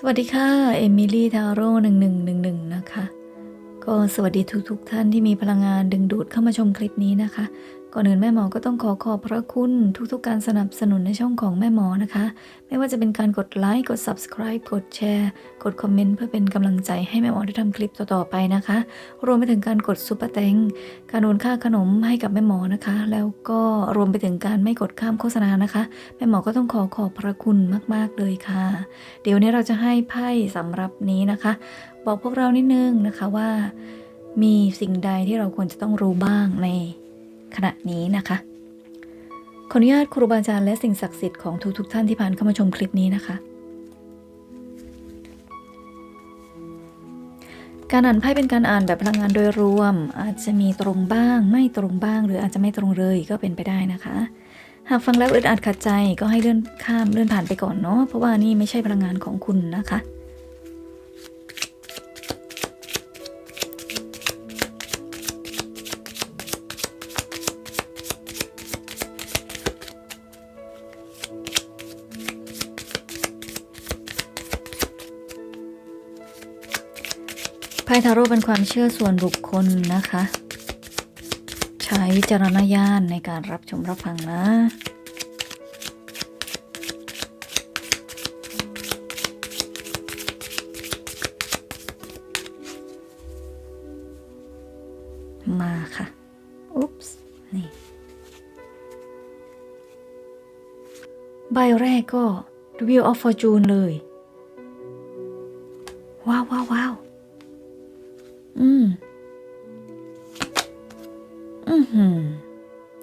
สวัสดีค่ะเอมิลี่ทาโร่หนึ่งหนึ่งหนึ่งหนึ่งนะคะ ก็สวัสดีทุกๆทท่านที่มีพลังงานดึงดูดเข้ามาชมคลิปนี้นะคะ ก่อนอื่นแม่หมอก็ต้องขอขอบพระคุณทุกๆ การสนับสนุนในช่องของแม่หมอนะคะ ไม่ว่าจะเป็นการกดไลค์ กด subscribe กดแชร์ กดคอมเมนต์เพื่อเป็นกำลังใจให้แม่หมอได้ทำคลิปต่อๆไปนะคะ รวมไปถึงการกดซุปเปอร์แตงการโอนค่าขนมให้กับแม่หมอนะคะ แล้วก็รวมไปถึงการไม่กดข้ามโฆษณานะคะ แม่หมอก็ต้องขอขอบพระคุณมากๆเลยค่ะ เดี๋ยวนี้เราจะให้ไพ่สำหรับนี้นะคะ บอกพวกเรานิดนึงนะคะว่า มีสิ่งใดที่เราควรจะต้องรู้บ้างใน ขณะนี้นะคะ ขออนุญาตครูบาอาจารย์และสิ่งศักดิ์สิทธิ์ของทุกๆทท่านที่ผ่านเข้ามาชมคลิปนี้นะคะ การอ่านไพ่เป็นการอ่านแบบพลังงานโดยรวม อาจจะมีตรงบ้าง ไม่ตรงบ้าง หรืออาจจะไม่ตรงเลยก็เป็นไปได้นะคะ หากฟังแล้วอึดอัดขัดใจก็ให้เลื่อนข้ามเลื่อนผ่านไปก่อนเนาะเพราะว่านี่ไม่ใช่พลังงานของคุณนะคะ ทาโร่เป็นความเชื่อส่วนบุคคลนะคะ ใช้วิจารณญาณในการรับชมรับฟังนะมาค่ะ อุ๊ปส์นี่ ใบแรกก็ The Wheel of Fortune เลย อืม อือหือ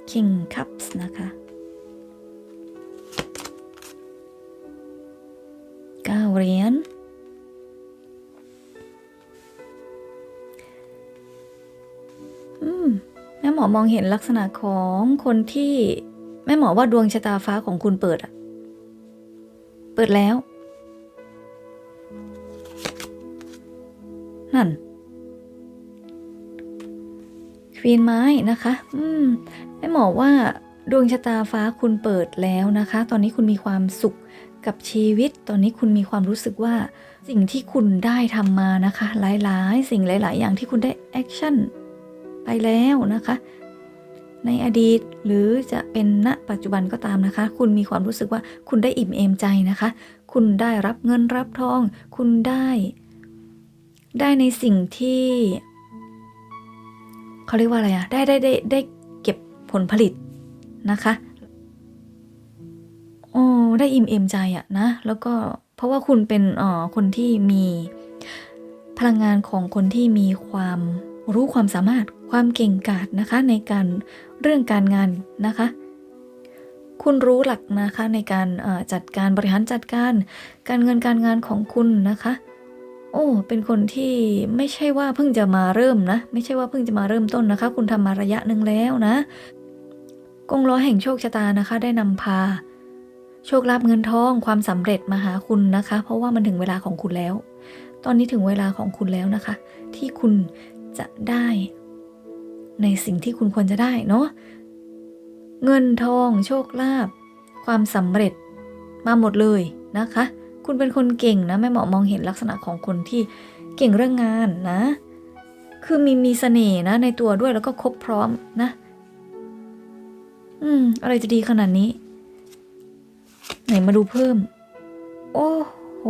King Cups นะคะเก้าเหรียญอืม แม่หมอมองเห็นลักษณะของคนที่ แม่หมอว่าดวงชะตาฟ้าของคุณเปิดอะเปิดแล้ว นั่น วีนไม้นะคะ อืมแม่หมอว่าดวงชะตาฟ้าคุณเปิดแล้วนะคะ ตอนนี้คุณมีความสุขกับชีวิต ตอนนี้คุณมีความรู้สึกว่าสิ่งที่คุณได้ทำมานะคะ หลายๆ สิ่งหลาย ๆ อย่างที่คุณได้แอคชั่นไปแล้วนะคะ ในอดีตหรือจะเป็นณปัจจุบันก็ตามนะคะ คุณมีความรู้สึกว่าคุณได้อิ่มเอมใจนะคะ คุณได้รับเงินรับทอง คุณได้ ได้ในสิ่งที่ เขาเรียกว่าอะไรอะได้ได้ได้ได้เก็บผลผลิตนะคะโอ้ได้อิ่มเอมใจอะนะ แล้วก็เพราะว่าคุณเป็นอ่อคนที่มีพลังงานของคนที่มีความรู้ความสามารถความเก่งกาจนะคะในการเรื่องการงานนะคะ คุณรู้หลักนะคะในการจัดการบริหารจัดการ การเงินการงานของคุณนะคะ โอ้ เป็นคนที่ไม่ใช่ว่าเพิ่งจะมาเริ่มนะ ไม่ใช่ว่าเพิ่งจะมาเริ่มต้นนะคะ คุณทำมาระยะหนึ่งแล้วนะกงล้อแห่งโชคชะตานะคะ ได้นำพา โชคลาภเงินทองความสำเร็จมาหาคุณนะคะ เพราะว่ามันถึงเวลาของคุณแล้ว ตอนนี้ถึงเวลาของคุณแล้วนะคะ ที่คุณจะได้ ในสิ่งที่คุณควรจะได้เนาะเงินทอง โชคลาภความสำเร็จมาหมดเลยนะคะ คุณเป็นคนเก่งนะแม่หมอมองเห็นลักษณะของคนที่เก่งเรื่องงานนะ คือมีมีเสน่ห์นะ ในตัวด้วยแล้วก็ครบพร้อมนะ อืม อะไรจะดีขนาดนี้ ไหนมาดูเพิ่ม โอ้โห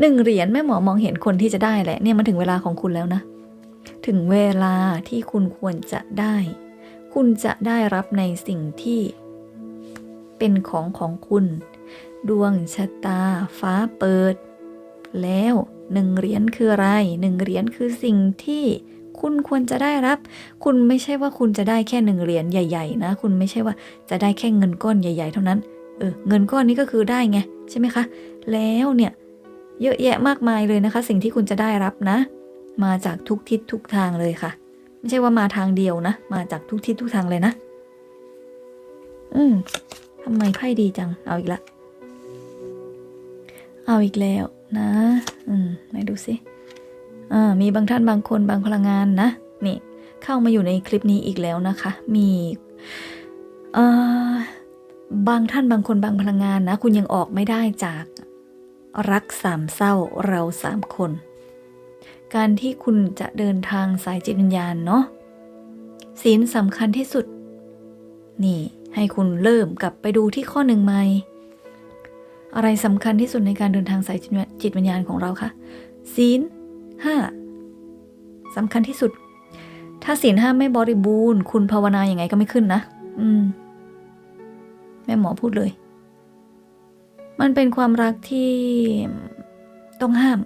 หนึ่งเหรียญแม่หมอมองเห็นคนที่จะได้แหละ เนี่ยมันถึงเวลาของคุณแล้วนะ ถึงเวลาที่คุณควรจะได้ คุณจะได้รับในสิ่งที่ เป็นของของคุณ ดวงชะตา ฟ้าเปิด แล้วหนึ่งเหรียญคืออะไรหนึ่งเหรียญคือสิ่งที่คุณควรจะได้รับ คุณไม่ใช่ว่าคุณจะได้แค่หนึ่งเหรียญใหญ่ ๆ นะ คุณไม่ใช่ว่าจะได้แค่เงินก้อนใหญ่ ๆ เท่านั้น เออ เงินก้อนนี้ก็คือได้ไงใช่ไหมคะ แล้วเนี่ยเยอะแยะมากมายเลยนะคะ สิ่งที่คุณจะได้รับนะ มาจากทุกทิศทุกทางเลยค่ะ ไม่ใช่ว่ามาทางเดียวนะ มาจากทุกทิศทุกทางเลยนะ อืม ทำไมไพ่ดีจัง เอาอีกละ เอาอีกแล้วนะ อืมไหนดูสิอ่ามีบางท่านบางคนบางพลังงานนะ นี่ เข้ามาอยู่ในคลิปนี้อีกแล้วนะคะ มีเอ่อบางท่านบางคนบางพลังงานนะ คุณยังออกไม่ได้จากรักสามเศร้าเราสามคน การที่คุณจะเดินทางสายจิตวิญญาณเนาะศีลสำคัญที่สุด นี่ ให้คุณเริ่มกลับไปดูที่ข้อหนึ่งใหม่อะไรสำคัญที่สุดในการเดินทางสายจิตวิญญาณของเราคะศีลห้าสำคัญที่สุด ถ้าศีลห้าไม่บริบูรณ์ คุณภาวนาอย่างไงก็ไม่ขึ้นนะ อืม แม่หมอพูดเลย มันเป็นความรักที่ต้องห้าม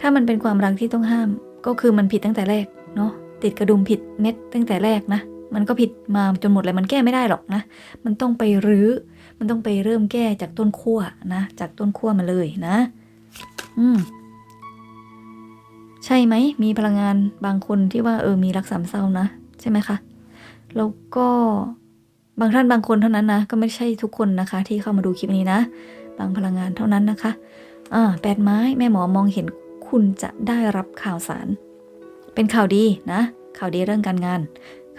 ถ้ามันเป็นความรักที่ต้องห้าม ก็คือมันผิดตั้งแต่แรก เนาะติดกระดุมผิดเม็ดตั้งแต่แรกนะ มันก็ผิดมาจนหมดเลยมันแก้ไม่ได้หรอกนะ มันต้องไปรื้อ มันต้องไปเริ่มแก้จากต้นขั้วนะ จากต้นขั้วมาเลยนะ อืม ใช่ไหม มีพลังงานบางคนที่ว่าเออมีรักสามเศร้านะ ใช่ไหมคะ แล้วก็บางท่านบางคนเท่านั้นนะ ก็ไม่ใช่ทุกคนนะคะ ที่เข้ามาดูคลิปนี้นะ บางพลังงานเท่านั้นนะคะ อ่าแปดไม้แม่หมอมองเห็นคุณจะได้รับข่าวสาร เป็นข่าวดีนะ ข่าวดีเรื่องการงาน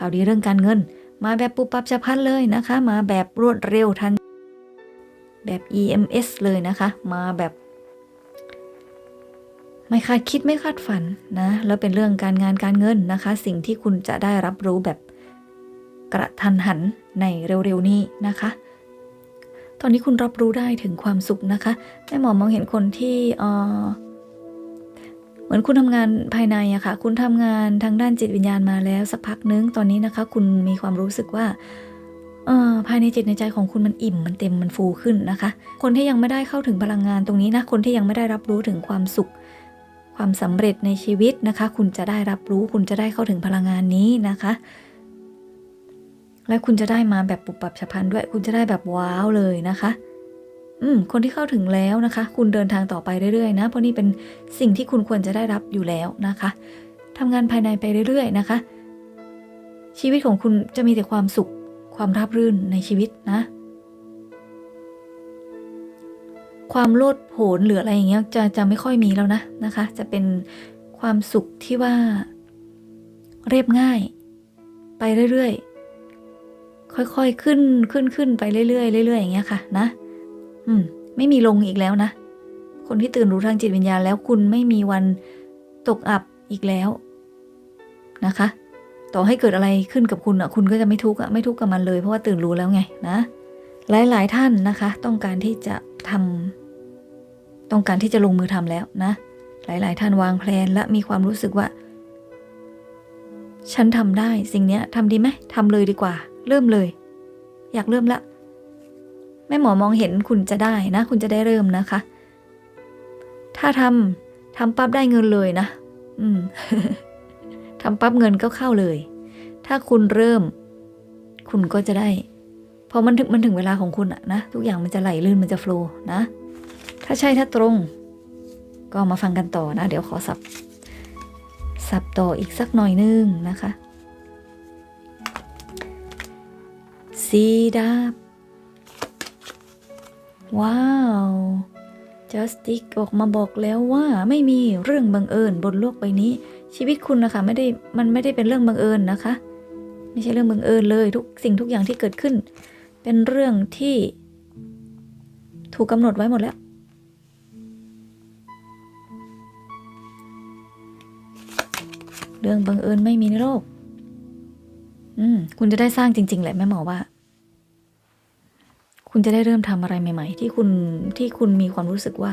ข่าวดีเรื่องการเงิน มาแบบปุบปับจะพันเลยนะคะ มาแบบรวดเร็วทัน แบบ EMS เลยนะคะ มาแบบ ไม่คาดคิดไม่คาดฝันนะ แล้วเป็นเรื่องการงานการเงินนะคะ สิ่งที่คุณจะได้รับรู้แบบกระทันหันในเร็วๆนี้นะคะ ตอนนี้คุณรับรู้ได้ถึงความสุขนะคะแม่หมอมองเห็นคนที่เออ มือนคุณทำงานภายในอะค่ะ คุณทำงานทางด้านจิตวิญญาณมาแล้วสักพักนึง ตอนนี้นะคะ คุณมีความรู้สึกว่าเออภายในจิตในใจของคุณมันอิ่มมันเต็มมันฟูขึ้นนะคะ คนที่ยังไม่ได้เข้าถึงพลังงานตรงนี้นะ คนที่ยังไม่ได้รับรู้ถึงความสุข ความสำเร็จในชีวิตนะคะ คุณจะได้รับรู้ คุณจะได้เข้าถึงพลังงานนี้นะคะ และคุณจะได้มาแบบปุบปับฉับพลันด้วย คุณจะได้แบบว้าวเลยนะคะ อืมคนที่เข้าถึงแล้วนะคะ คุณเดินทางต่อไปเรื่อยๆนะ เพราะนี่เป็นสิ่งที่คุณควรจะได้รับอยู่แล้วนะคะทำงานภายในไปเรื่อยๆนะคะ ชีวิตของคุณจะมีแต่ความสุขความราบรื่นในชีวิตนะ ความโลดโผนหรืออะไรอย่างเงี้ยจะจะไม่ค่อยมีแล้วนะนะคะ จะเป็นความสุขที่ว่า เรียบง่าย ไปเรื่อยๆค่อยๆขึ้นขึ้นขึ้นไปเรื่อยๆเรื่อยๆอย่างเงี้ยค่ะนะ อืม ไม่มีลงอีกแล้วนะ คนที่ตื่นรู้ทางจิตวิญญาณแล้วคุณไม่มีวันตกอับอีกแล้วนะคะ ต่อให้เกิดอะไรขึ้นกับคุณอะ คุณก็จะไม่ทุกข์อะ ไม่ทุกข์กับมันเลย เพราะว่าตื่นรู้แล้วไงนะ หลาย ๆ ท่านนะคะ ต้องการที่จะทำต้องการที่จะลงมือทำแล้วนะ หลาย ๆ ท่านวางแผนและมีความรู้สึกว่า ฉันทำได้สิ่งเนี้ยทำดีไหมทำเลยดีกว่า เริ่มเลย อยากเริ่มละ แม่หมอมองเห็นคุณจะได้นะ คุณจะได้เริ่มนะคะ ถ้าทำทำปั๊บได้เงินเลยนะ อืมทำปั๊บเงินก็เข้าเลย ถ้าคุณเริ่ม คุณก็จะได้พอมันถึงมันถึงเวลาของคุณอะนะทุกอย่างมันจะไหลลื่นมันจะโฟล์นะ ถ้าใช่ถ้าตรง ก็มาฟังกันต่อนะ เดี๋ยวขอสับ สับต่ออีกสักหน่อยนึงนะคะ สีดาบ ว้าว จัสติกออกมาบอกแล้วว่าไม่มีเรื่องบังเอิญบนโลกใบนี้ ชีวิตคุณนะคะไม่ได้มันไม่ได้เป็นเรื่องบังเอิญนะคะ ไม่ใช่เรื่องบังเอิญเลยทุกสิ่งทุกอย่างที่เกิดขึ้น เป็นเรื่องที่ ถูกกำหนดไว้หมดแล้วเรื่องบังเอิญไม่มีในโลก อืม คุณจะได้สร้างจริง ๆ แหละแม่หมอว่า คุณจะได้เริ่มทำอะไรใหม่ ๆ ที่คุณที่คุณมีความรู้สึกว่า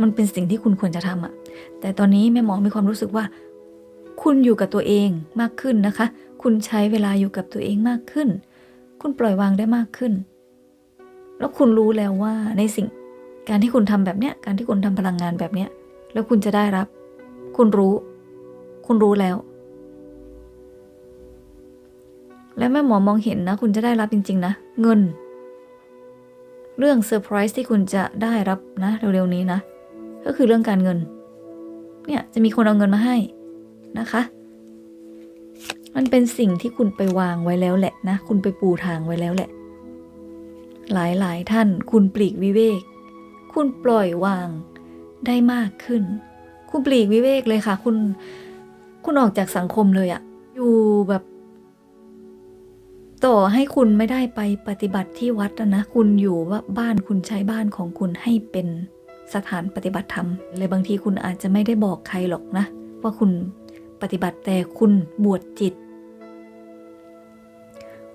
มันเป็นสิ่งที่คุณควรจะทำอะแต่ตอนนี้แม่หมอมีความรู้สึกว่า คุณอยู่กับตัวเองมากขึ้นนะคะ คุณใช้เวลาอยู่กับตัวเองมากขึ้น คุณปล่อยวางได้มากขึ้น แล้วคุณรู้แล้วว่าในสิ่งการที่คุณทำแบบเนี้ย การที่คุณทำพลังงานแบบเนี้ย แล้วคุณจะได้รับ คุณรู้ คุณรู้แล้ว และแม่หมอมองเห็นนะ คุณจะได้รับจริง ๆ นะ เงิน เรื่องเซอร์ไพรส์ที่คุณจะได้รับนะเร็วๆนี้นะ ก็คือเรื่องการเงิน เนี่ยจะมีคนเอาเงินมาให้นะคะ มันเป็นสิ่งที่คุณไปวางไว้แล้วแหละนะ คุณไปปูทางไว้แล้วแหละ หลายๆท่านคุณปลีกวิเวก คุณปล่อยวางได้มากขึ้น คุณปลีกวิเวกเลยค่ะ คุณ คุณออกจากสังคมเลยอะอยู่แบบ ต่อให้คุณไม่ได้ไปปฏิบัติที่วัดนะ คุณอยู่ว่าบ้านคุณใช้บ้านของคุณให้เป็นสถานปฏิบัติธรรมเลยบางทีคุณอาจจะไม่ได้บอกใครหรอกนะ ว่าคุณปฏิบัติแต่คุณบวชจิต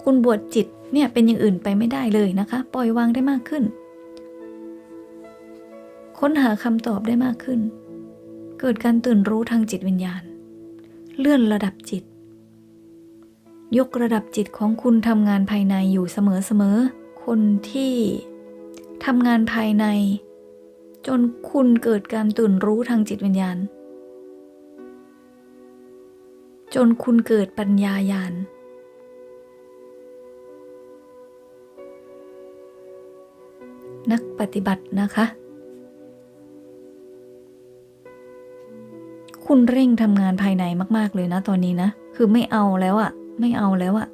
คุณบวชจิตเนี่ยเป็นอย่างอื่นไปไม่ได้เลยนะคะ ปล่อยวางได้มากขึ้น ค้นหาคำตอบได้มากขึ้น เกิดการตื่นรู้ทางจิตวิญญาณ เลื่อนระดับจิต ยกระดับจิตของคุณทำงานภายในอยู่เสมอๆ คนที่ทำงานภายใน จนคุณเกิดการตื่นรู้ทางจิตวิญญาณ จนคุณเกิดปัญญาญาณ นักปฏิบัตินะคะ คุณเร่งทำงานภายในมาก ๆ เลยนะตอนนี้นะ คือไม่เอาแล้วอะ ไม่เอาแล้วอะ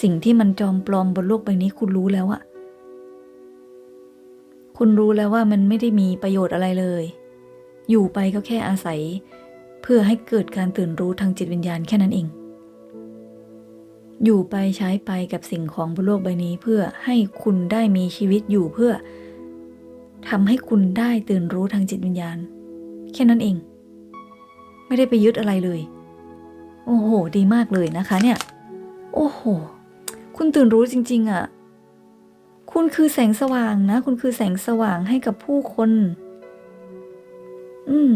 สิ่งที่มันจอมปลอมบนโลกใบนี้คุณรู้แล้วอะคุณรู้แล้วว่ามันไม่ได้มีประโยชน์อะไรเลย อยู่ไปก็แค่อาศัย เพื่อให้เกิดการตื่นรู้ทางจิตวิญญาณแค่นั้นเอง อยู่ไปใช้ไปกับสิ่งของบนโลกใบนี้เพื่อให้คุณได้มีชีวิตอยู่เพื่อทำให้คุณได้ตื่นรู้ทางจิตวิญญาณ แค่นั้นเอง ไม่ได้ไปยึดอะไรเลย โอ้โห ดีมากเลยนะคะเนี่ย โอ้โห คุณตื่นรู้จริง ๆอะ่ะ คุณคือแสงสว่างนะ คุณคือแสงสว่างให้กับผู้คน อืม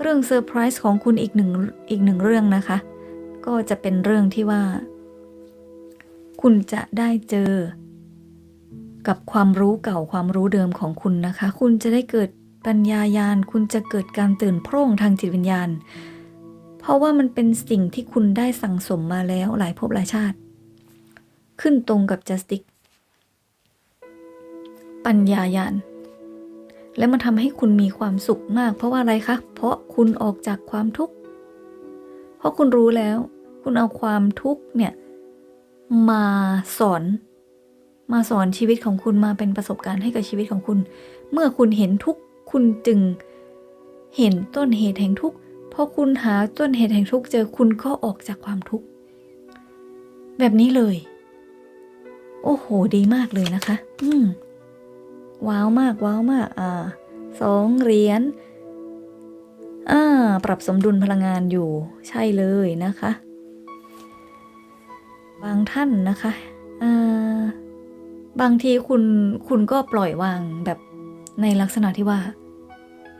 เรื่องเซอร์ไพรส์ของคุณอีกหนึ่งอีกหนึ่งเรื่องนะคะ ก็จะเป็นเรื่องที่ว่า คุณจะได้เจอ กับความรู้เก่าความรู้เดิมของคุณนะคะ คุณจะได้เกิดปัญญายาณ คุณจะเกิดการตื่นโพร่งทางจิตวิญญาณ เพราะว่ามันเป็นสิ่งที่คุณได้สั่งสมมาแล้วหลายภพหลายชาติ ขึ้นตรงกับจัสติกปัญญายาณและมันทำให้คุณมีความสุขมาก เพราะว่าอะไรคะ เพราะคุณออกจากความทุกข์ เพราะคุณรู้แล้ว คุณเอาความทุกข์เนี่ย มาสอน มาสอนชีวิตของคุณมาเป็นประสบการณ์ให้กับชีวิตของคุณ เมื่อคุณเห็นทุกข์ คุณจึงเห็นต้นเหตุแห่งทุกข์ อคุณหาต้นเหตุแห่งทุกข์เจอคุณก็ออกจากความทุกข์ แบบนี้เลย โอ้โห ดีมากเลยนะคะ อืมว้าวมาก ว้าวมาก อ่าสองเหรียญอ่า ปรับสมดุลพลังงานอยู่ ใช่เลยนะคะ บางท่านนะคะอ่าบางทีคุณคุณก็ปล่อยวางแบบในลักษณะที่ว่า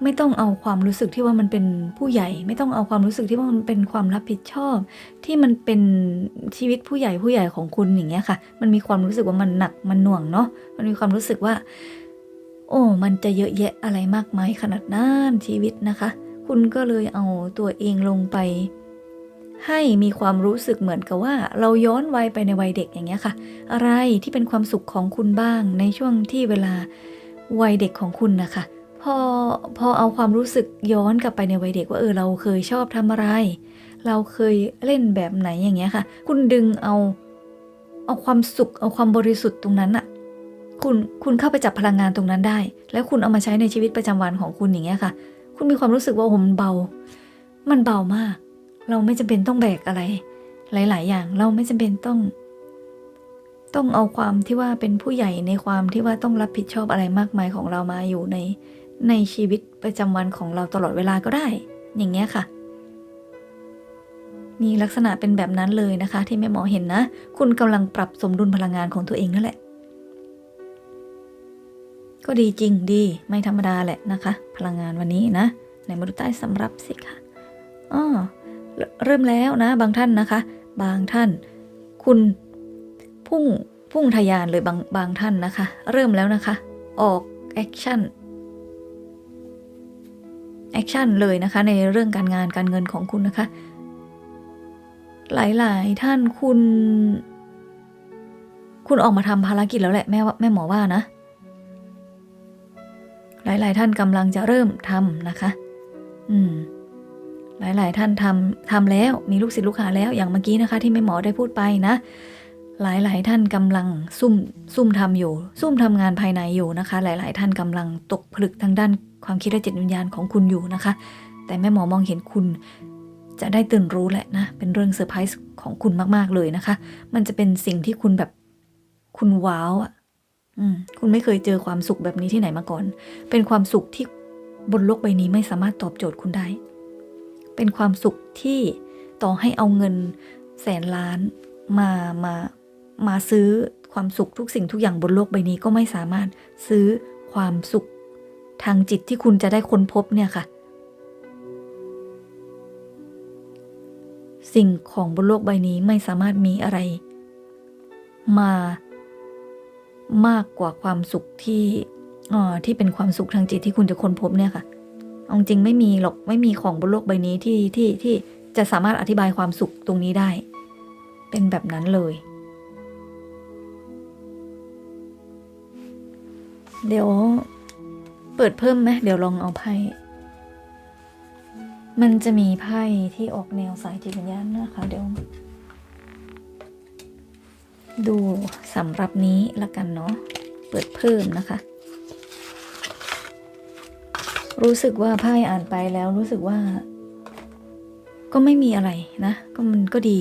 ไม่ต้องเอาความรู้สึกที่ว่ามันเป็นผู้ใหญ่ ไม่ต้องเอาความรู้สึกที่ว่ามันเป็นความรับผิดชอบ ที่มันเป็นชีวิตผู้ใหญ่ผู้ใหญ่ของคุณอย่างเงี้ยค่ะ มันมีความรู้สึกว่ามันหนักมันหน่วงเนาะมันมีความรู้สึกว่า โอ้มันจะเยอะแยะอะไรมากมายขนาดนั้นชีวิตนะคะ คุณก็เลยเอาตัวเองลงไป ให้มีความรู้สึกเหมือนกับว่า เราย้อนวัยไปในวัยเด็กอย่างเงี้ยค่ะ อะไรที่เป็นความสุขของคุณบ้างในช่วงที่เวลาวัยเด็กของคุณนะคะ พอพอเอาความรู้สึกย้อนกลับไปในวัยเด็กว่าเออเราเคยชอบทำอะไร เราเคยเล่นแบบไหนอย่างเงี้ยค่ะ คุณดึงเอาเอาความสุขเอาความบริสุทธิ์ตรงนั้นอะคุณคุณเข้าไปจับพลังงานตรงนั้นได้ แล้วคุณเอามาใช้ในชีวิตประจำวันของคุณอย่างเงี้ยค่ะ คุณมีความรู้สึกว่าโอ้โหมันเบา มันเบามาก เราไม่จำเป็นต้องแบกอะไร หลาย ๆ อย่างเราไม่จำเป็นต้อง ต้องเอาความที่ว่าเป็นผู้ใหญ่ในความที่ว่าต้องรับผิดชอบอะไรมากมายของเรามาอยู่ใน ในชีวิตประจำวันของเราตลอดเวลาก็ได้ อย่างเงี้ยค่ะมีลักษณะเป็นแบบนั้นเลยนะคะ ที่แม่หมอเห็นนะ คุณกำลังปรับสมดุลพลังงานของตัวเองนั่นแหละ ก็ดีจริงดีไม่ธรรมดาแหละนะคะ พลังงานวันนี้นะในมาดูใต้สำรับสิคะอ้อเริ่มแล้วนะ บางท่านนะคะ บางท่าน คุณพุ่งพุ่งทะยานเลยบางบางท่านนะคะ เริ่มแล้วนะคะ ออกแอคชั่น แอคชั่นเลยนะคะในเรื่องการงานการเงินของคุณนะคะ หลายๆ ท่านคุณ คุณออกมาทำภารกิจแล้วแหละแม่ว่าแม่หมอว่านะ หลายๆ ท่านกำลังจะเริ่มทำนะคะ อืม หลายๆ ท่านทำทำแล้วมีลูกศิษย์ลูกหาแล้วอย่างเมื่อกี้นะคะ ที่แม่หมอได้พูดไปนะหลาย ๆ ท่านกำลังซุ่มซุ่มทำอยู่ ซุ่มทำงานภายในอยู่นะคะ หลาย ๆ ท่านกำลังตกผลึกทางด้าน ความคิดและจิตวิญญาณของคุณอยู่นะคะ แต่แม่หมอมองเห็นคุณจะได้ตื่นรู้แหละนะ เป็นเรื่องเซอร์ไพรส์ของคุณมาก ๆ เลยนะคะ มันจะเป็นสิ่งที่คุณแบบคุณว้าวอะอืมคุณไม่เคยเจอความสุขแบบนี้ที่ไหนมาก่อน เป็นความสุขที่บนโลกใบนี้ไม่สามารถตอบโจทย์คุณได้ เป็นความสุขที่ต่อให้เอาเงินแสนล้านมามามาซื้อความสุขทุกสิ่งทุกอย่างบนโลกใบนี้ก็ไม่สามารถซื้อความสุข ทางจิตที่คุณจะได้ค้นพบเนี่ยค่ะ สิ่งของบนโลกใบนี้ไม่สามารถมีอะไร มามากกว่าความสุขที่อ่อที่เป็นความสุขทางจิตที่คุณจะค้นพบเนี่ยค่ะเอาจริงไม่มีหรอกไม่มีของบนโลกใบนี้ที่ที่ที่จะสามารถอธิบายความสุขตรงนี้ได้ เป็นแบบนั้นเลย เดี๋ยว เปิดเพิ่มไหมเดี๋ยวลองเอาไพ่ มันจะมีไพ่ที่ออกแนวสายจิตวิญญาณนะคะ เดี๋ยว ดูสำหรับนี้ละกันเนาะ เปิดเพิ่มนะคะ รู้สึกว่าไพ่อ่านไปแล้วรู้สึกว่า ก็ไม่มีอะไรนะ ก็มันก็ดี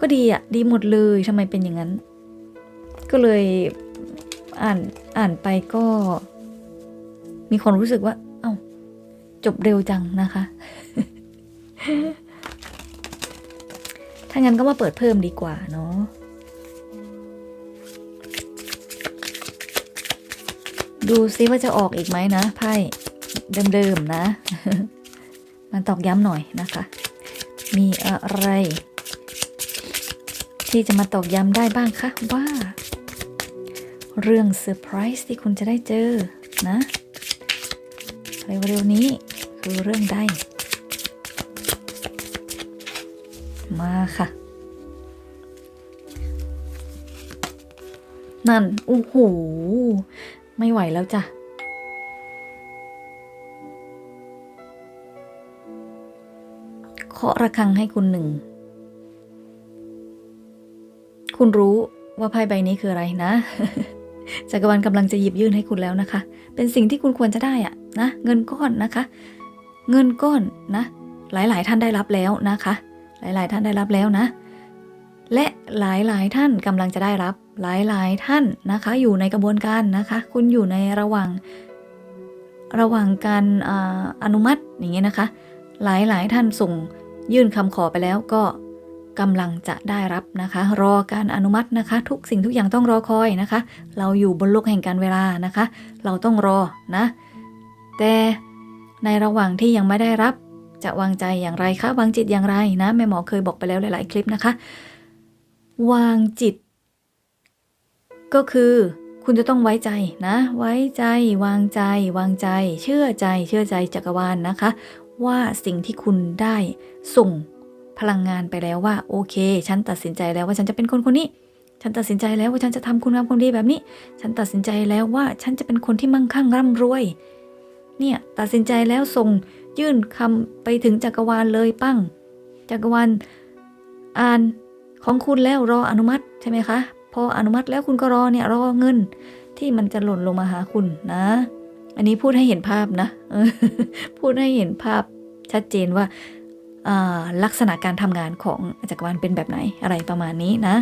ก็ดีอะดีหมดเลยทำไมเป็นอย่างนั้น ก็เลย อ่านอ่านไปก็ มีความรู้สึกว่า เอ้า จบเร็วจังนะคะ ถ้างั้นก็มาเปิดเพิ่มดีกว่าเนาะดูซิว่าจะออกอีกไหมนะไพ่เดิมๆนะมาตอกย้ำหน่อยนะคะ มีอะไร ที่จะมาตอกย้ำได้บ้างคะว่า เรื่องเซอร์ไพรส์ที่คุณจะได้เจอนะเร็วๆนี้คือเรื่องใดมาค่ะ นั่นโอ้โหไม่ไหวแล้วจ้ะเคาะระฆังให้คุณหนึ่ง คุณรู้ว่าไพ่ใบนี้คืออะไรนะ จักรวาลกำลังจะหยิบยื่นให้คุณแล้วนะคะ เป็นสิ่งที่คุณควรจะได้อะนะ เงินก้อนนะคะ เงินก้อนนะ หลายๆ ท่านได้รับแล้วนะคะ หลายๆ ท่านได้รับแล้วนะ และหลายๆ ท่านกำลังจะได้รับ หลายๆ ท่านนะคะ อยู่ในกระบวนการนะคะ คุณอยู่ในระหว่างระหว่างการออนุมัติอย่างเงี้ยนะคะ หลายๆ ท่านส่งยื่นคำขอไปแล้วก็ กำลังจะได้รับนะคะ รอการอนุมัตินะคะ ทุกสิ่งทุกอย่างต้องรอคอยนะคะ เราอยู่บนโลกแห่งการเวลานะคะ เราต้องรอนะ แต่ในระหว่างที่ยังไม่ได้รับ จะวางใจอย่างไรคะวางจิตอย่างไรนะแม่หมอเคยบอกไปแล้วหลาย ๆ คลิปนะคะ วางจิต ก็คือคุณจะต้องไว้ใจนะ ไว้ใจ วางใจ วางใจ เชื่อใจ เชื่อใจจักรวาลนนะคะ ว่าสิ่งที่คุณได้ส่ง พลังงานไปแล้วว่าโอเค ฉันตัดสินใจแล้วว่าฉันจะเป็นคนคนนี้ ฉันตัดสินใจแล้วว่าฉันจะทำคุณงามความดีแบบนี้ ฉันตัดสินใจแล้วว่าฉันจะเป็นคนที่มั่งคั่งร่ำรวย เนี่ยตัดสินใจแล้วส่งยื่นคำไปถึงจักรวาลเลยปั้ง จักรวาลอ่านของคุณแล้วรออนุมัติใช่ไหมคะ พออนุมัติแล้วคุณก็รอเนี่ยรอเงิน ที่มันจะหล่นลงมาหาคุณนะ อันนี้พูดให้เห็นภาพนะพูดให้เห็นภาพชัดเจนว่า ลักษณะการทำงานของจักรวาลเป็นแบบไหนอะไรประมาณนี้นะ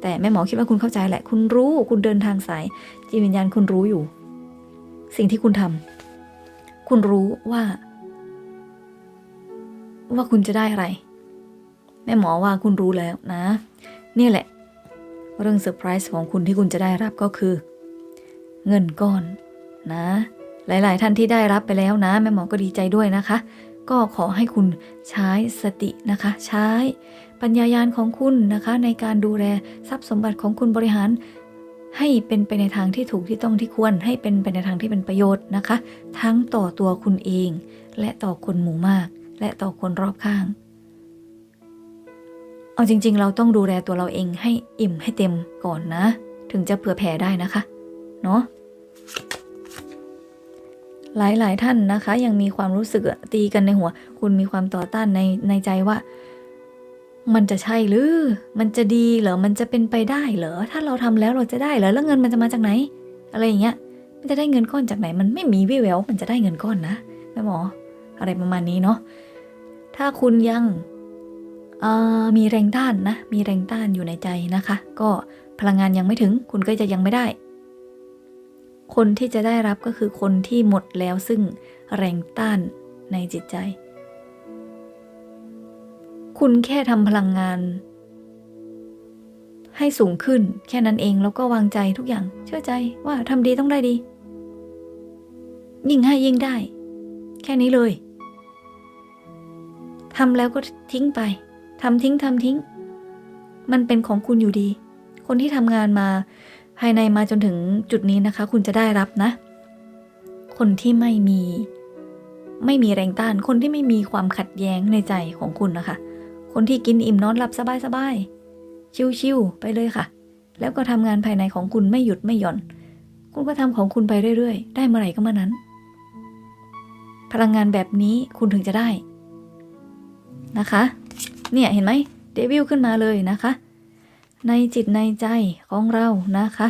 แต่แม่หมอคิดว่าคุณเข้าใจแหละ คุณรู้คุณเดินทางสายจิตวิญญาณคุณรู้อยู่ สิ่งที่คุณทำคุณรู้ว่า ว่าคุณจะได้อะไร แม่หมอว่าคุณรู้แล้วนะ นี่แหละ เรื่องเซอร์ไพรส์ของคุณที่คุณจะได้รับก็คือ เงินก้อนนะ หลาย ๆ ท่านที่ได้รับไปแล้วนะ แม่หมอก็ดีใจด้วยนะคะ ก็ขอให้คุณใช้สตินะคะ ใช้ปัญญายาณของคุณนะคะ ในการดูแลทรัพย์สมบัติของคุณบริหาร ให้เป็นไปในทางที่ถูกที่ต้องที่ควร ให้เป็นไปในทางที่เป็นประโยชน์นะคะ ทั้งต่อตัวคุณเอง และต่อคนหมู่มาก และต่อคนรอบข้าง เอาจริง ๆ เราต้องดูแลตัวเราเองให้อิ่มให้เต็มก่อนนะ ถึงจะเผื่อแผ่ได้นะคะ เนาะ หลายๆ ท่านนะคะ ยังมีความรู้สึกตีกันในหัว คุณมีความต่อต้านในในใจว่า มันจะใช่หรือ มันจะดีเหรอ มันจะเป็นไปได้เหรอ ถ้าเราทำแล้วเราจะได้เหรอ แล้วเงินมันจะมาจากไหน อะไรอย่างเงี้ย มันจะได้เงินก้อนจากไหน มันไม่มีวี่แวว มันจะได้เงินก้อนนะแม่หมอ อะไรประมาณนี้เนาะ ถ้าคุณยังมีแรงต้านนะ มีแรงต้านอยู่ในใจนะคะ ก็พลังงานยังไม่ถึง คุณก็จะยังไม่ได้ คนที่จะได้รับก็คือคนที่หมดแล้วซึ่งแรงต้านในจิตใจ คุณแค่ทำพลังงาน ให้สูงขึ้นแค่นั้นเองแล้วก็วางใจทุกอย่างเชื่อใจว่าทำดีต้องได้ดี ยิ่งให้ยิ่งได้ แค่นี้เลยทำแล้วก็ทิ้งไปทำทิ้งทำทิ้ง มันเป็นของคุณอยู่ดี คนที่ทำงานมา ภายในมาจนถึงจุดนี้นะคะ คุณจะได้รับนะ คนที่ไม่มี ไม่มีแรงต้าน คนที่ไม่มีความขัดแย้งในใจของคุณนะคะ คนที่กินอิ่มนอนหลับสบายๆ ชิวๆไปเลยค่ะ แล้วก็ทำงานภายในของคุณไม่หยุดไม่หย่อน คุณก็ทำของคุณไปเรื่อยๆ ได้เมื่อไหร่ก็เมื่อนั้น พลังงานแบบนี้คุณถึงจะได้นะคะ เนี่ยเห็นไหมเดวิลขึ้นมาเลยนะคะ ในจิตในใจของเรานะคะ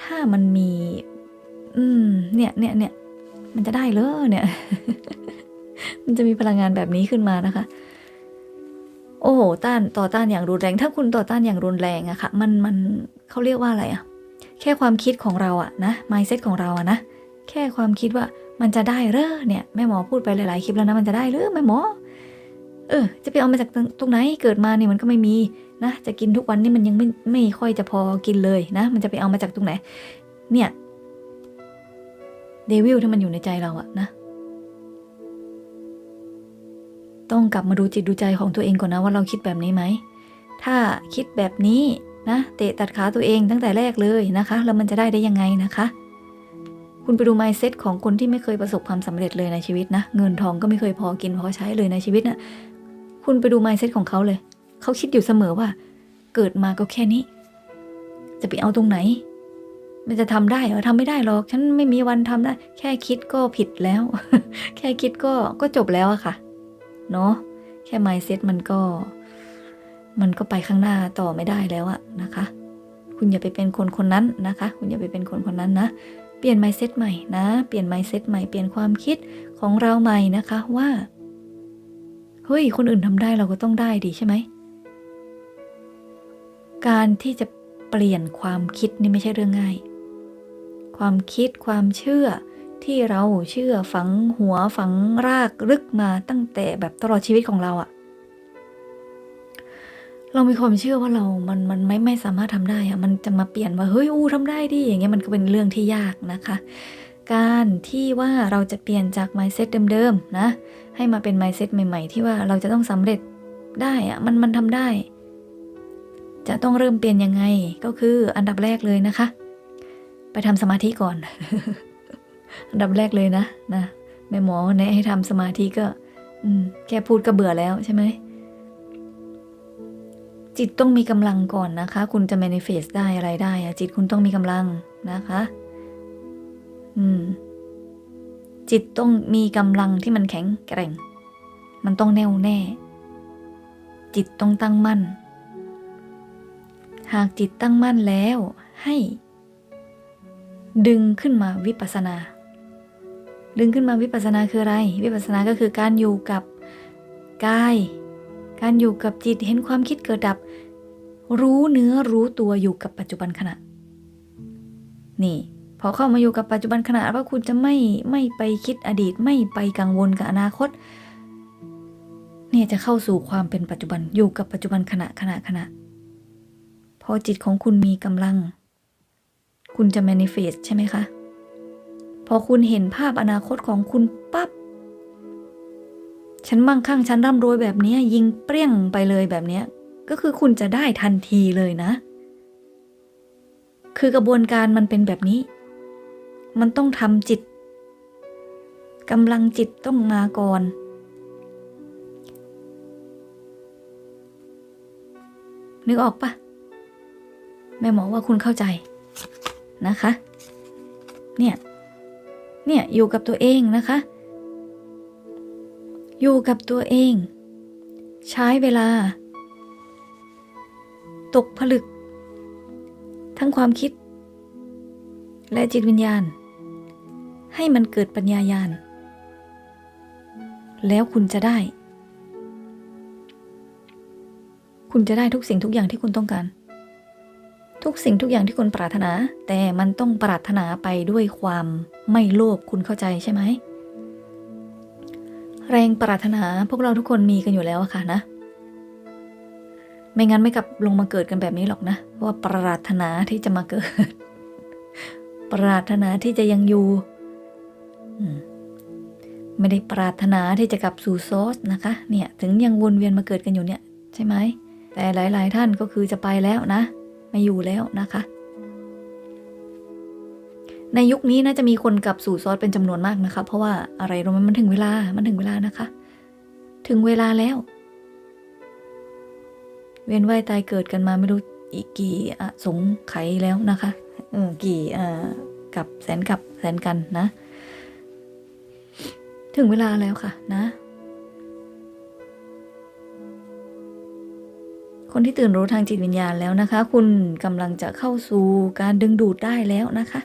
ถ้ามันมี อืม เนี่ยเนี่ยเนี่ยมันจะได้เลยเนี่ย มันจะมีพลังงานแบบนี้ขึ้นมานะคะ โอ้โห ต้านต่อต้านอย่างรุนแรง ถ้าคุณต่อต้านอย่างรุนแรงอะค่ะ มันมันเขาเรียกว่าอะไรอะแค่ความคิดของเราอะนะ mindset ของเราอะนะ แค่ความคิดว่ามันจะได้เหรอเนี่ยแม่หมอพูดไปหลายๆคลิปแล้วนะมันจะได้เหรอแม่หมอ เออ จะไปเอามาจากตรงไหนเกิดมาเนี่ยมันก็ไม่มี นะจะกินทุกวันนี่มันยังไม่ไม่ค่อยจะพอกินเลยนะ มันจะไปเอามาจากตรงไหน เนี่ยเดวิลที่มันอยู่ในใจเราอะนะ ต้องกลับมาดูจิตดูใจของตัวเองก่อนนะว่าเราคิดแบบนี้ไหม ถ้าคิดแบบนี้นะเตะตัดขาตัวเองตั้งแต่แรกเลยนะคะ แล้วมันจะได้ได้ยังไงนะคะ คุณไปดู mindset ของคนที่ไม่เคยประสบความสำเร็จเลยในชีวิตนะ เงินทองก็ไม่เคยพอกินพอใช้เลยในชีวิตนะคุณไปดู mindset ของเขาเลย เขาคิดอยู่เสมอว่า เกิดมาก็แค่นี้ จะไปเอาตรงไหน มันจะทำได้เหรอทำไม่ได้หรอกฉันไม่มีวันทำได้ แค่คิดก็ผิดแล้ว แค่คิดก็ก็จบแล้วอะค่ะ เนาะแค่ mindset มันก็ มันก็ไปข้างหน้าต่อไม่ได้แล้วอะนะคะ คุณอย่าไปเป็นคนคนนั้นนะคะ คุณอย่าไปเป็นคนคนนั้นนะเปลี่ยน mindset ใหม่นะ เปลี่ยน mindset ใหม่เปลี่ยนความคิดของเราใหม่นะคะว่าเฮ้ย คนอื่นทำได้เราก็ต้องได้ดีใช่ไหม การที่จะเปลี่ยนความคิดนี่ไม่ใช่เรื่องง่าย ความคิดความเชื่อที่เราเชื่อฝังหัวฝังรากลึกมาตั้งแต่แบบตลอดชีวิตของเราอะเรามีความเชื่อว่าเรา มัน มันไม่ ไม่สามารถทำได้อะมันจะมาเปลี่ยนว่า เฮ้ย อู้ทำได้ดิ อย่างเงี้ย มันก็เป็นเรื่องที่ยากนะคะ การที่ว่าเราจะเปลี่ยนจาก mindset เดิมๆ นะ ให้มาเป็น mindset ใหม่ ๆ ที่ว่าเราจะต้องสำเร็จได้อะมัน มันทำได้ จะต้องเริ่มเปลี่ยนยังไงก็คืออันดับแรกเลยนะคะ ไปทำสมาธิก่อน อันดับแรกเลยนะนะแม่หมอแนะให้ทำสมาธิก็แค่พูดก็เบื่อแล้วใช่ไหม จิตต้องมีกำลังก่อนนะคะ คุณจะ manifest ได้อะไรได้อะจิตคุณต้องมีกำลังนะคะ อืม จิตต้องมีกำลังที่มันแข็งแกร่ง มันต้องแน่วแน่ จิตต้องตั้งมั่น หากจิตตั้งมั่นแล้วให้ ดึงขึ้นมาวิปัสนา ดึงขึ้นมาวิปัสนาคืออะไร วิปัสสนาก็คือการอยู่กับกาย การอยู่กับจิตเห็นความคิดเกิดดับ รู้เนื้อรู้ตัวอยู่กับปัจจุบันขณะ นี่พอเข้ามาอยู่กับปัจจุบันขณะว่าคุณจะไม่ไม่ไปคิดอดีตไม่ไปกังวลกับอนาคต เนี่ยจะเข้าสู่ความเป็นปัจจุบันอยู่กับปัจจุบันขณะขณะขณะ พอจิตของคุณมีกำลัง คุณจะ manifest ใช่ไหมคะ พอคุณเห็นภาพอนาคตของคุณปับ๊บฉันมั่งคั่งฉันร่ำรวยแบบนี้ยิงเปรี้ยงไปเลยแบบนี้ก็คือคุณจะได้ทันทีเลยนะ คือกระบวนการมันเป็นแบบนี้ มันต้องทำจิตกำลังจิตต้องมาก่อน นึกออกปะ แม่หมอว่าคุณเข้าใจนะคะ เนี่ย เนี่ย อยู่กับตัวเองนะคะ อยู่กับตัวเอง ใช้เวลา ตกผลึก ทั้งความคิด และจิตวิญญาณ ให้มันเกิดปัญญายาณ แล้วคุณจะได้ คุณจะได้ทุกสิ่งทุกอย่างที่คุณต้องการ ทุกสิ่งทุกอย่างที่คุณปรารถนา แต่มันต้องปรารถนาไปด้วยความไม่โลภคุณเข้าใจใช่ไหม แรงปรารถนาพวกเราทุกคนมีกันอยู่แล้วอะค่ะนะ ไม่งั้นไม่กลับลงมาเกิดกันแบบนี้หรอกนะเพราะว่าปรารถนาที่จะมาเกิด ปรารถนาที่จะยังอยู่ไม่ได้ปรารถนาที่จะกลับสู่โซสนะคะ เนี่ย ถึงยังวนเวียนมาเกิดกันอยู่เนี่ย ใช่ไหมแต่หลาย ๆ ท่านก็คือจะไปแล้วนะ ไม่อยู่แล้วนะคะ ในยุคนี้นะจะมีคนกลับสู่ซอสเป็นจำนวนมากนะคะ เพราะว่าอะไรรู้ไหมมันถึงเวลา มันถึงเวลานะคะ ถึงเวลาแล้ว เวียนว่ายตายเกิดกันมาไม่รู้อีกกี่อสงไขยแล้วนะคะเออกี่อ่ากับแสนกับแสนกันนะ ถึงเวลาแล้วค่ะนะ คนที่ตื่นรู้ทางจิตวิญญาณแล้วนะคะ คุณกำลังจะเข้าสู่การดึงดูดได้แล้วนะคะ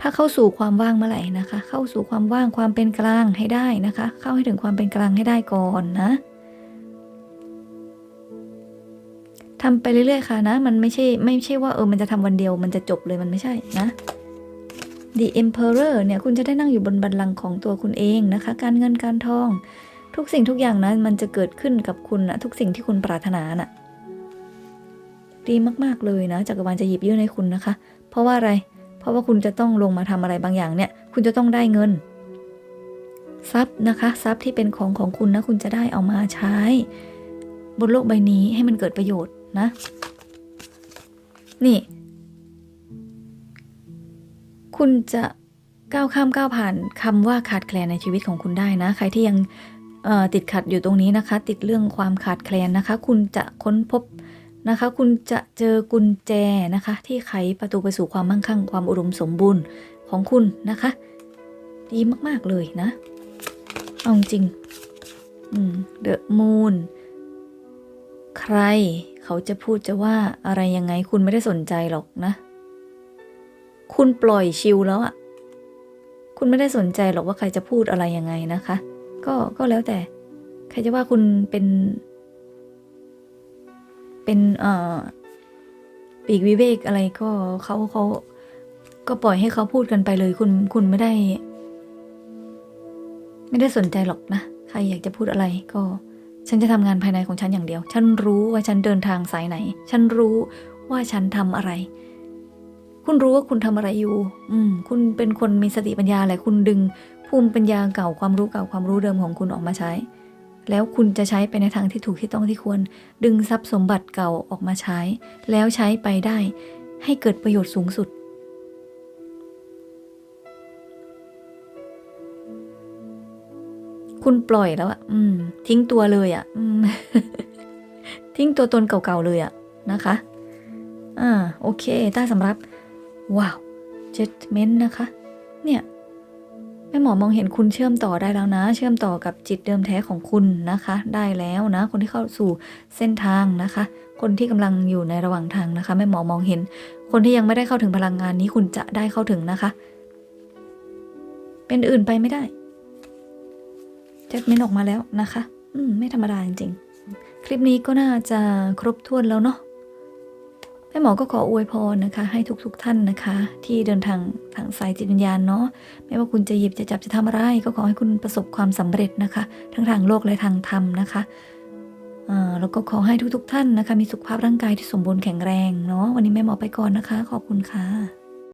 ถ้าเข้าสู่ความว่างเมื่อไหร่นะคะ เข้าสู่ความว่างความเป็นกลางให้ได้นะคะ เข้าให้ถึงความเป็นกลางให้ได้ก่อนนะทำไปเรื่อยๆค่ะนะ มันไม่ใช่ไม่ใช่ว่าเออมันจะทำวันเดียวมันจะจบเลยมันไม่ใช่นะ The Emperor เนี่ยคุณจะได้นั่งอยู่บนบัลลังก์ของตัวคุณเองนะคะ การเงินการทอง ทุกสิ่งทุกอย่างนะมันจะเกิดขึ้นกับคุณนะทุกสิ่งที่คุณปรารถนาน่ะดีมากๆเลยนะจักรวาลจะหยิบยื่นให้คุณนะคะ เพราะว่าอะไร เพราะว่าคุณจะต้องลงมาทำอะไรบางอย่างเนี่ย คุณจะต้องได้เงินทรัพย์นะคะทรัพย์ที่เป็นของของคุณนะคุณจะได้เอามาใช้ บนโลกใบนี้ให้มันเกิดประโยชน์นะ นี่ คุณจะก้าวข้ามก้าวผ่านคำว่าขาดแคลนในชีวิตของคุณได้นะ ใครที่ยัง ติดขัดอยู่ตรงนี้นะคะ ติดเรื่องความขาดแคลนนะคะ คุณจะค้นพบนะคะ คุณจะเจอกุญแจนะคะ ที่ไขประตูไปสู่ความมั่งคั่ง ความอุดมสมบูรณ์ของคุณนะคะ ดีมากๆเลยนะเอาจริงเดอะมูนใครเขาจะพูดจะว่าอะไรยังไงคุณไม่ได้สนใจหรอกนะ คุณปล่อยชิลแล้วอะคุณไม่ได้สนใจหรอกว่าใครจะพูดอะไรยังไงนะคะ ก็ก็แล้วแต่ ใครจะว่าคุณเป็น เป็นเอ่อปีกวิเวกอะไรก็เขาเขาก็ปล่อยให้เขาพูดกันไปเลย คุณคุณไม่ได้ ไม่ได้สนใจหรอกนะ ใครอยากจะพูดอะไรก็ฉันจะทำงานภายในของฉันอย่างเดียว ฉันรู้ว่าฉันเดินทางสายไหน ฉันรู้ว่าฉันทำอะไร คุณรู้ว่าคุณทำอะไรอยู่ อืม คุณเป็นคนมีสติปัญญาแหละ คุณดึง ภูมิปัญญาเก่าความรู้เก่าความรู้เดิมของคุณออกมาใช้ แล้วคุณจะใช้ไปในทางที่ถูกที่ต้องที่ควร ดึงทรัพย์สมบัติเก่าออกมาใช้ แล้วใช้ไปได้ ให้เกิดประโยชน์สูงสุด คุณปล่อยแล้วอะอืม ทิ้งตัวเลยอะอืมทิ้งตัวตนเก่าๆเลยอะนะคะ อ่า โอเค ต้สำรับ ว้าว เจ็ดเมนนะคะ แม่หมอมองเห็นคุณเชื่อมต่อได้แล้วนะ เชื่อมต่อกับจิตเดิมแท้ของคุณนะคะ ได้แล้วนะ คนที่เข้าสู่เส้นทางนะคะ คนที่กำลังอยู่ในระหว่างทางนะคะแม่หมอมองเห็น คนที่ยังไม่ได้เข้าถึงพลังงานนี้คุณจะได้เข้าถึงนะคะ เป็นอื่นไปไม่ได้เจ็ดเมนออกมาแล้วนะคะ อืมไม่ธรรมดาจริงๆ คลิปนี้ก็น่าจะครบถ้วนแล้วเนาะ แม่หมอก็ขออวยพรนะคะ ให้ทุกๆทท่านนะคะ ที่เดินทางทางสายจิตวิญญาณเนาะไม่ว่าคุณจะหยิบจะจับจะทำอะไร ก็ขอให้คุณประสบความสำเร็จนะคะ ทั้งทางโลกและทางธรรมนะคะแล้วก็ขอให้ทุกๆทท่านนะคะ มีสุขภาพร่างกายที่สมบูรณ์แข็งแรงเนาะวันนี้แม่หมอไปก่อนนะคะ ขอบคุณค่ะ